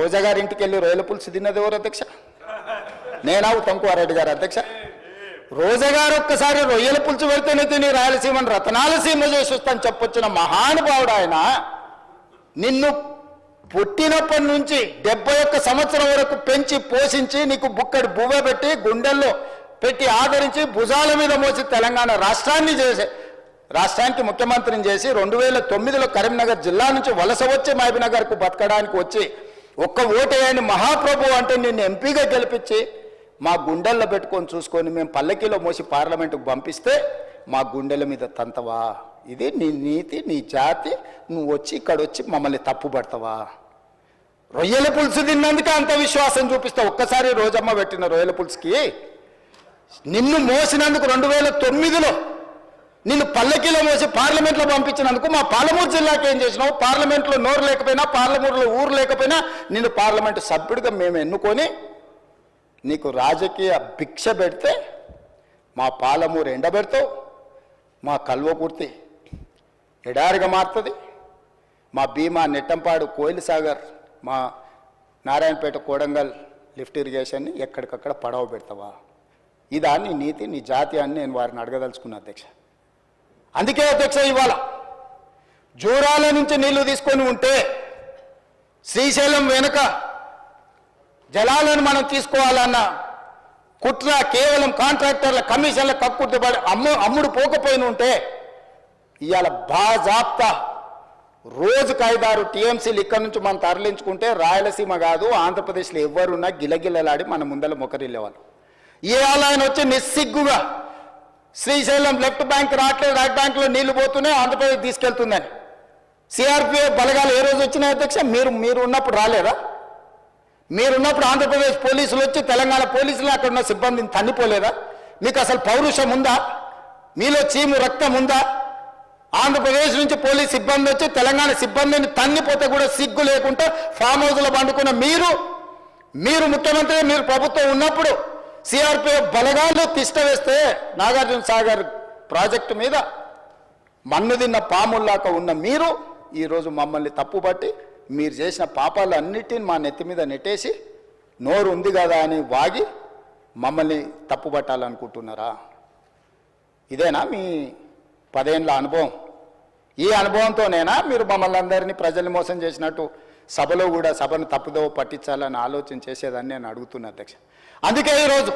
రోజా గారి ఇంటికి వెళ్ళి రొయ్యల పులుసు తిన్నది ఎవరు అధ్యక్ష? నేనా తంకువారెడ్డి గారు అధ్యక్ష? రోజా గారు ఒక్కసారి రొయ్యల పులుసు పెడితేనే తిని రాయలసీమను రతనాలసీమ చేసి వస్తాను చెప్పొచ్చిన మహానుభావుడు ఆయన నిన్ను పుట్టినప్పటి నుంచి డెబ్బై ఒక్క సంవత్సరం వరకు పెంచి పోషించి నీకు బుక్కడి బువ్వ పెట్టి గుండెల్లో పెట్టి ఆదరించి భుజాల మీద మోసి తెలంగాణ రాష్ట్రాన్ని చేసే రాష్ట్రానికి ముఖ్యమంత్రిని చేసి రెండు వేల తొమ్మిదిలో కరీంనగర్ జిల్లా నుంచి వలస వచ్చి మహబీనగర్కు బతకడానికి వచ్చి ఒక్క ఓటేయని మహాప్రభు అంటే నిన్ను ఎంపీగా గెలిపించి మా గుండెల్లో పెట్టుకొని చూసుకొని మేము పల్లకీలో మోసి పార్లమెంటుకు పంపిస్తే మా గుండెల మీద తంతవా? ఇది నీ నీతి నీ జాతి. నువ్వు వచ్చి ఇక్కడ వచ్చి మమ్మల్ని తప్పుపడతావా రొయ్యల పులుసు తిన్నందుకే అంత విశ్వాసం చూపిస్తావు ఒక్కసారి రోజమ్మ పెట్టిన రొయ్యల పులుసుకి నిన్ను మోసినందుకు రెండు వేల తొమ్మిదిలో నిన్ను పల్లకీలో మోసి పార్లమెంట్లో పంపించినందుకు మా పాలమూరు జిల్లాకి ఏం చేసినావు? పార్లమెంట్లో నోరు లేకపోయినా పార్లమూరులో ఊరు లేకపోయినా నిన్ను పార్లమెంటు సభ్యుడిగా మేము ఎన్నుకొని నీకు రాజకీయ భిక్ష పెడితే మా పాలమూరు ఎండబెడతావు మా కల్వకుర్తి ఎడారిగా మారుతుంది. మా భీమా నెట్టంపాడు కోయిల్ సాగర్ మా నారాయణపేట కోడంగల్ లిఫ్ట్ ఇరిగేషన్ని ఎక్కడికక్కడ పడవ పెడతావా? ఇదాన్ని నీతి నీ జాతి అని నేను వారిని అడగదలుచుకున్నా అధ్యక్ష. అందుకే అధ్యక్ష ఇవాళ జూరాల నుంచి నీళ్ళు తీసుకొని ఉంటే శ్రీశైలం వెనుక జలాలను మనం తీసుకోవాలన్న కుట్ర కేవలం కాంట్రాక్టర్ల కమిషన్ల కక్కుర్తిపడి అమ్ము అమ్ముడు పోకపోయిన ఉంటే ఇవాళ బాజాప్తా రోజుకు ఐదారు టీఎంసీలు ఇక్కడ నుంచి మనం తరలించుకుంటే రాయలసీమ కాదు ఆంధ్రప్రదేశ్లో ఎవరున్నా గిలగిలలాడి మన ముందర మొకరిల్లేవాళ్ళు ఇవాళ ఆయన వచ్చి నిస్సిగ్గుగా శ్రీశైలం లెఫ్ట్ బ్యాంక్ రావట్లేదు రైట్ బ్యాంక్లో నీళ్ళు పోతూనే ఆంధ్రప్రదేశ్ తీసుకెళ్తుందని. సిఆర్పిఎఫ్ బలగాలు ఏ రోజు వచ్చినాయి అధ్యక్ష మీరు మీరు ఉన్నప్పుడు రాలేదా? మీరున్నప్పుడు ఆంధ్రప్రదేశ్ పోలీసులు వచ్చి తెలంగాణ పోలీసులు అక్కడ ఉన్న సిబ్బందిని తన్నిపోలేదా? మీకు అసలు పౌరుషం ఉందా? మీలో చీము రక్తం ఉందా? ఆంధ్రప్రదేశ్ నుంచి పోలీస్ సిబ్బంది వచ్చి తెలంగాణ సిబ్బందిని తన్నిపోతే కూడా సిగ్గు లేకుండా ఫామ్ హౌస్లో పండుకున్న మీరు మీరు ముఖ్యమంత్రి మీరు ప్రభుత్వం ఉన్నప్పుడు సిఆర్పిఎఫ్ బలగాలు తిష్టవేస్తే నాగార్జున సాగర్ ప్రాజెక్టు మీద మన్ను తిన్న పాముల్లాక ఉన్న మీరు ఈరోజు మమ్మల్ని తప్పుపట్టి మీరు చేసిన పాపాలు అన్నిటిని మా నెత్తి మీద నెట్టేసి నోరు ఉంది కదా అని వాగి మమ్మల్ని తప్పుపట్టాలనుకుంటున్నారా? ఇదేనా మీ పదేళ్ళ అనుభవం? ఈ అనుభవంతోనేనా మీరు మమ్మల్ని అందరినీ ప్రజల్ని మోసం చేసినట్టు సభలో కూడా సభను తప్పుదోవ పట్టించాలని ఆలోచన చేసేదాన్ని నేను అడుగుతున్నా అధ్యక్ష. అందుకే ఈరోజు